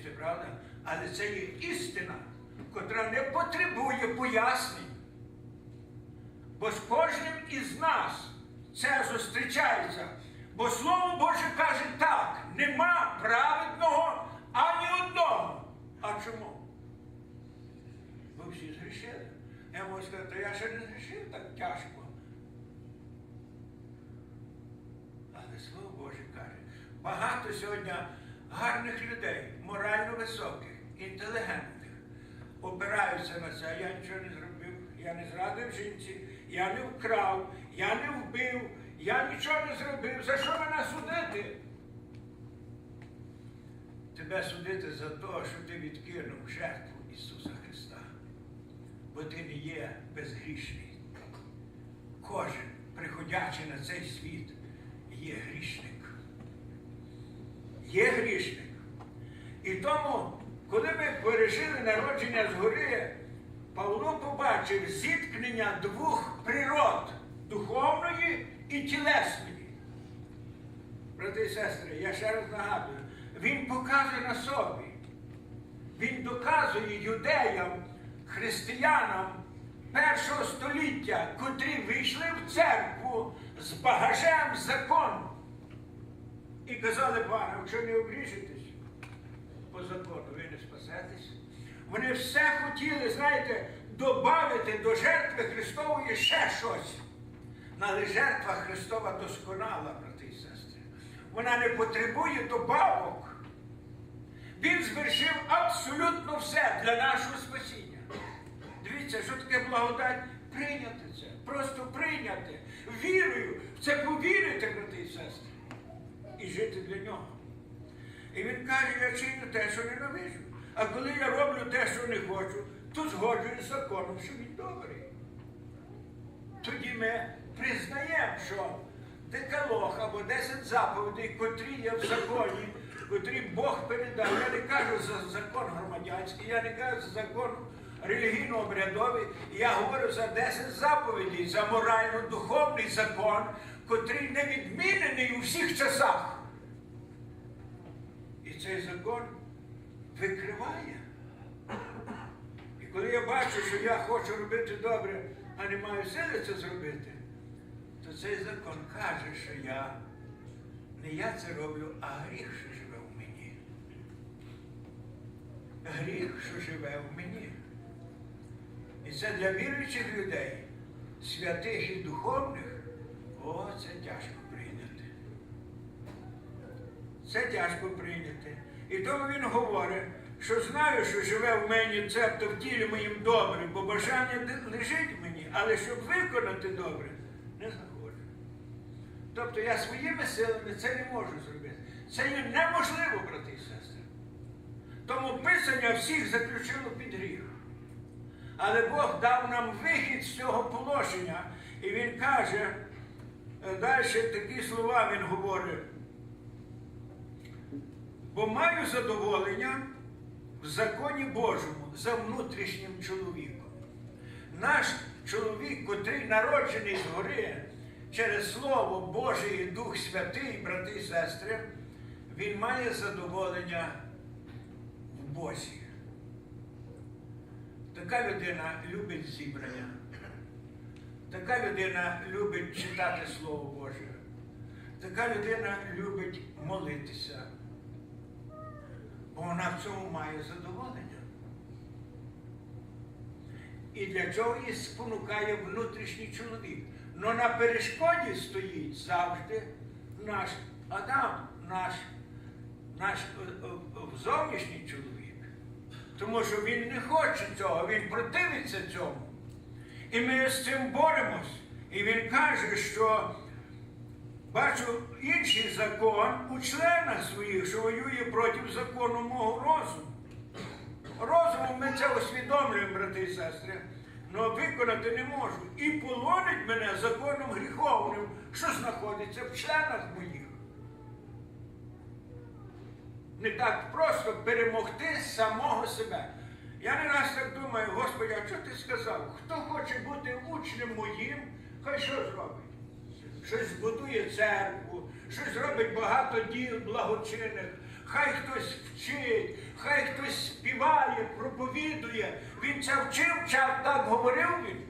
відповісти, правда? Але це є істина, котра не потребує пояснень. Бо з кожним із нас це зустрічається. Бо Слово Боже каже так: нема праведного ані одного. А чому? Ви всі згрішили. Я можу сказати, я ще не згрішив так тяжко. Але Слово Боже каже, багато сьогодні гарних людей, морально високих, інтелігентних, опираються на це. Я нічого не зробив, я не зрадив жінці, я не вкрав, я не вбив, я нічого не зробив. За що мене судити? Тебе судити за те, що ти відкинув жертву Ісуса Христа. Бо ти не є безгрішний. Кожен, приходячи на цей світ, є грішник. Є грішник. І тому, коли ми пережили народження згори, Павло побачив зіткнення двох природ духовної і тілесної. Брати і сестри, я ще раз нагадую, він показує на собі. Він доказує юдеям, християнам першого століття, котрі вийшли в церкву з багажем закону. І казали, пане, якщо не обріжетесь по закону, ви не спасетесь. Вони все хотіли, знаєте, додати до жертви Христової ще щось. Але жертва Христова досконала, брати і сестри. Вона не потребує добавок. Він звершив абсолютно все для нашого спасіння. Дивіться, що таке благодать? Прийняти це. Просто прийняти. Вірою. В це повірити, брати і сестри. І жити для нього. І він каже, я чиню те, що ненавижу. А коли я роблю те, що не хочу, то згоджуюсь з законом, що він добрий. Тоді ми признаємо, що декалог або 10 заповідей, котрі є в законі, котрі Бог передав. Я не кажу за закон громадянський, я не кажу за закон релігійно-обрядовий, я говорю за 10 заповідей, за морально-духовний закон, котрий не відмінений всіх часах. І цей закон викриває. І коли я бачу, що я хочу робити добре, а не маю сили це зробити, то цей закон каже, що я не я це роблю, а гріх, що живе в мені. Гріх, що живе в мені. І це для віруючих людей, святих і духовних, о, це тяжко. Це тяжко прийняти. І тому він говорить, що знаю, що живе в мені цебто в тілі моїм добре, бо бажання лежить мені, але щоб виконати добре, не знаходжу. Тобто я своїми силами це не можу зробити. Це є неможливо, брати і сестри. Тому Писання всіх заключило під гріх. Але Бог дав нам вихід з цього положення. І Він каже, е, далі такі слова він говорить. Бо маю задоволення в законі Божому за внутрішнім чоловіком. Наш чоловік, котрий народжений згори через Слово Боже і Дух Святий, брати і сестри, він має задоволення в Бозі. Така людина любить зібрання. Така людина любить читати Слово Боже. Така людина любить молитися. Бо вона в цьому має задоволення. І для цього її спонукає внутрішній чоловік. Но на перешкоді стоїть завжди наш Адам, наш, наш е, е, зовнішній чоловік. Тому що він не хоче цього, він противиться цьому. І ми з цим боремось. І він каже, що бачу інший закон у членах своїх, що воює проти закону мого розуму. Розумом ми це усвідомлюємо, брати і сестри, але виконати не можу. І полонить мене законом гріховним, що знаходиться в членах моїх. Не так просто перемогти самого себе. Я не раз так думаю, Господи, а що ти сказав? Хто хоче бути учнем моїм, хай що зробить? щось збудує церкву, щось робить багато діл благочинних. Хай хтось вчить, хай хтось співає, проповідує. Він це вчив, чав, так говорив він.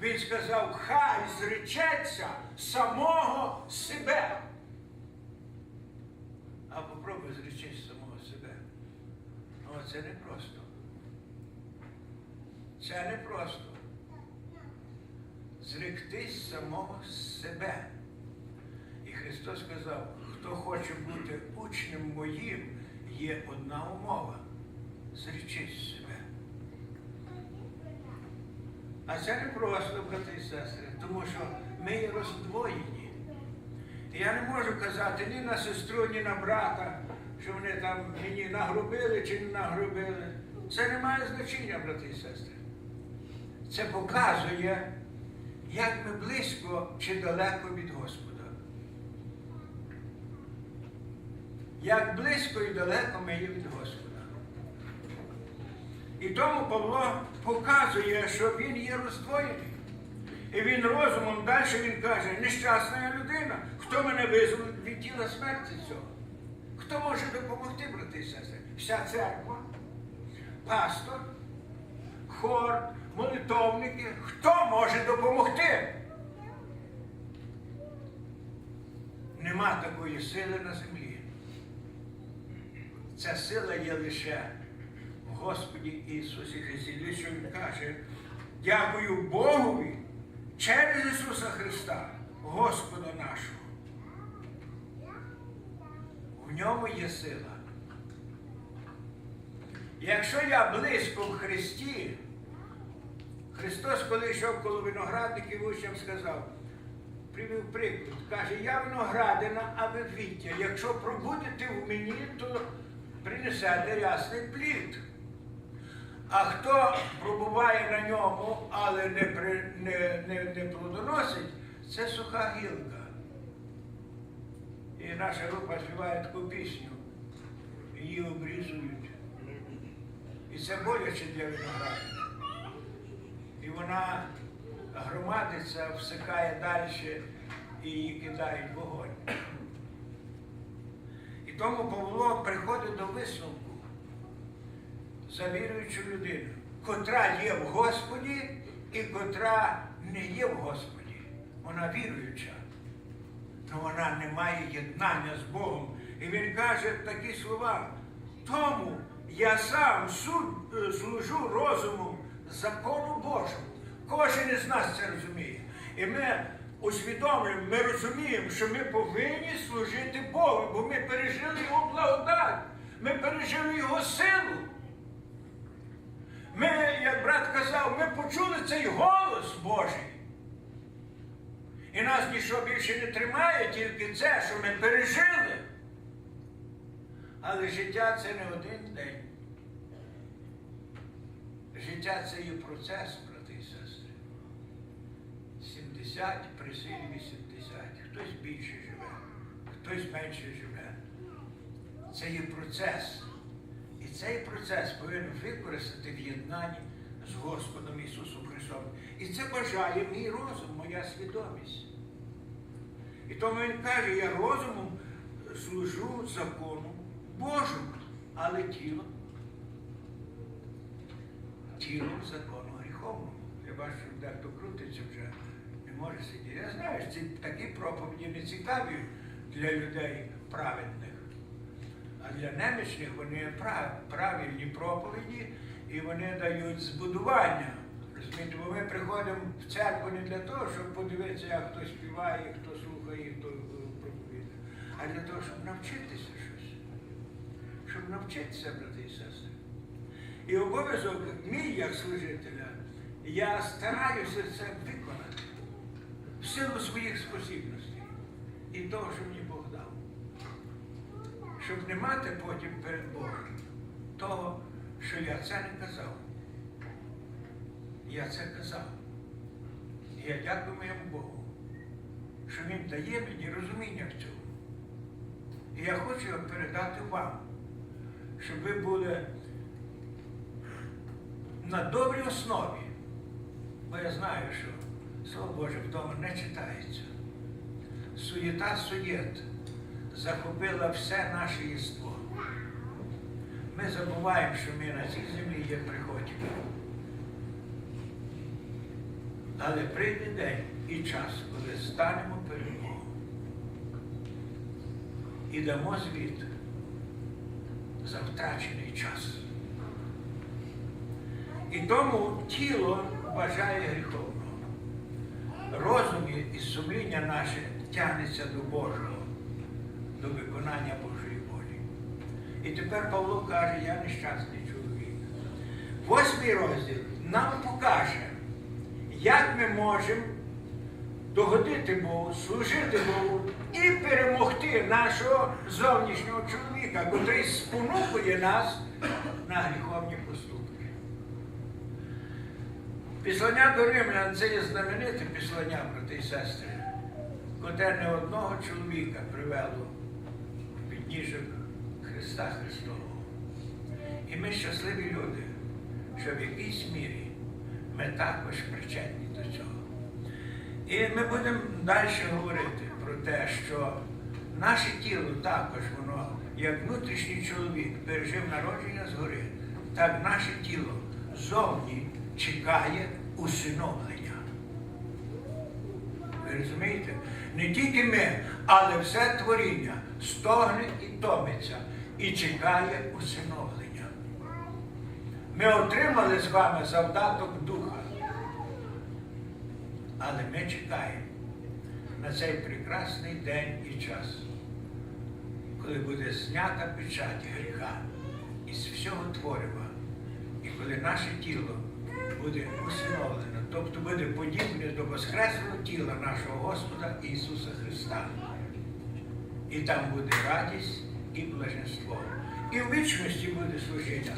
Він сказав, хай зречеться самого себе. А попробуй зречись самого себе. Ну, це не просто. Це не просто. Зректись самого себе. І Христос сказав, хто хоче бути учнем моїм, є одна умова. Зречись себе. А це не просто, брати і сестри, тому що ми роздвоєні. Я не можу казати ні на сестру, ні на брата, що вони там мені нагрубили чи не нагрубили. Це не має значення, брати і сестри. Це показує, як ми близько чи далеко від Господа. Як близько і далеко ми є від Господа. І тому Павло показує, що він є роздвоєний. І він розумом далі він каже, нещасна людина, хто мене визволить від тіла смерті цього? Хто може допомогти, брати і сестри? Вся церква, пастор, хор, молитовники. Хто може допомогти? Нема такої сили на землі. Ця сила є лише в Господі Ісусі Христі. Що Він каже, дякую Богові через Ісуса Христа, Господа нашого. В ньому є сила. Якщо я близько в Христі, Христос, коли йшов коло виноградників, учням сказав, привів приклад, каже, я виноградина, а ви віття. Якщо пробудете в мені, то принесете рясний плід. А хто пробуває на ньому, але не, при, не, не, не плодоносить, це суха гілка. І наша група співає таку пісню. Її обрізують. І це боляче для виноградника. І вона громадиться, всикає далі і її кидають вогонь. І тому Павло приходить до висновку за віруючу людину, котра є в Господі і котра не є в Господі. Вона віруюча, але вона не має єднання з Богом. І він каже такі слова. Тому я сам е, служу розумом закону Божому. Кожен із нас це розуміє. І ми усвідомлюємо, ми розуміємо, що ми повинні служити Богу, бо ми пережили Його благодать, ми пережили Його силу. Ми, як брат казав, ми почули цей голос Божий. І нас нічого більше не тримає, тільки це, що ми пережили. Але життя це не один день. Життя це є процес, брати і сестри. 70 при силі 80. Хтось більше живе, хтось менше живе. Це є процес. І цей процес повинен використати в єднанні з Господом Ісусом Христом. І це бажає мій розум, моя свідомість. І тому Він каже, я розумом служу закону Божому, але тілом. Тілом закону гріховному. Я бачу, що дехто крутиться вже, не може сидіти. Я знаю, ці такі проповіді не цікаві для людей праведних. А для немічних вони прав- правильні проповіді і вони дають збудування. Розумієте, бо ми приходимо в церкву не для того, щоб подивитися, як хто співає, хто слухає, хто е, проповідає, а для того, щоб навчитися щось. Щоб навчитися. І обов'язок мій як служителя, я стараюся це виконати в силу своїх спосібностей і того, що мені Бог дав щоб не мати потім перед Богом того, що я це не казав. Я це казав. Я дякую моєму Богу, що Він дає мені розуміння в цьому. І я хочу передати вам, щоб ви були на добрій основі. Бо я знаю, що Слово Боже вдома не читається. Суєта суєт захопила все наше єство. Ми забуваємо, що ми на цій землі є приходько. Але прийде день і час, коли станемо перед Богом і дамо звіт за втрачений час. І тому тіло бажає гріховного. Розум і сумління наше тягнеться до Божого, до виконання Божої волі. І тепер Павло каже, я нещасний чоловік. Восьмий розділ нам покаже, як ми можемо догодити Богу, служити Богу і перемогти нашого зовнішнього чоловіка, котрий спонукує нас на гріховні поступки. Післання до римлян це є знамените післання, брати і сестри, котре не одного чоловіка привело в підніжок Христа Христового. І ми щасливі люди, що в якійсь мірі ми також причетні до цього. І ми будемо далі говорити про те, що наше тіло також, воно, як внутрішній чоловік, пережив народження згори, так наше тіло зовні чекає усиновлення. Ви розумієте? Не тільки ми, але все творіння стогне і томиться і чекає усиновлення. Ми отримали з вами завдаток духа. Але ми чекаємо на цей прекрасний день і час, коли буде знята печать гріха із всього творива, і коли наше тіло буде усиновлено, тобто буде подібне до Воскресного тіла нашого Господа Ісуса Христа. І там буде радість і блаженство. І в вічності буде служіння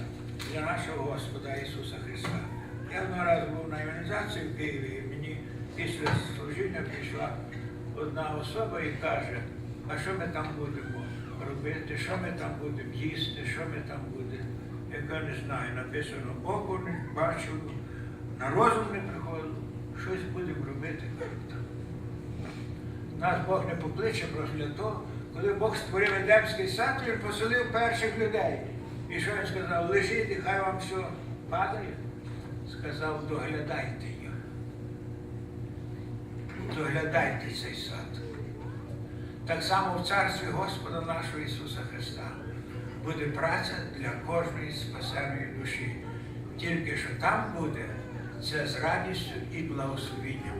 для нашого Господа Ісуса Христа. Я одного разу був на організації в Києві, і мені після служіння прийшла одна особа і каже, а що ми там будемо робити, що ми там будемо їсти, що ми там будемо. Я не знаю, написано, око не бачив, на розум не приходило, щось будемо робити. Нас Бог не покличе просто для коли Бог створив Едемський сад, він поселив перших людей. І що він сказав? Лежіть, і хай вам все падає. Сказав, доглядайте їх. Доглядайте цей сад. Так само в царстві Господа нашого Ісуса Христа буде праця для кожної спасеної душі. Тільки що там буде це з радістю і благословінням,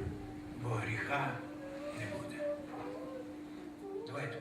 бо гріха не буде. Давайте.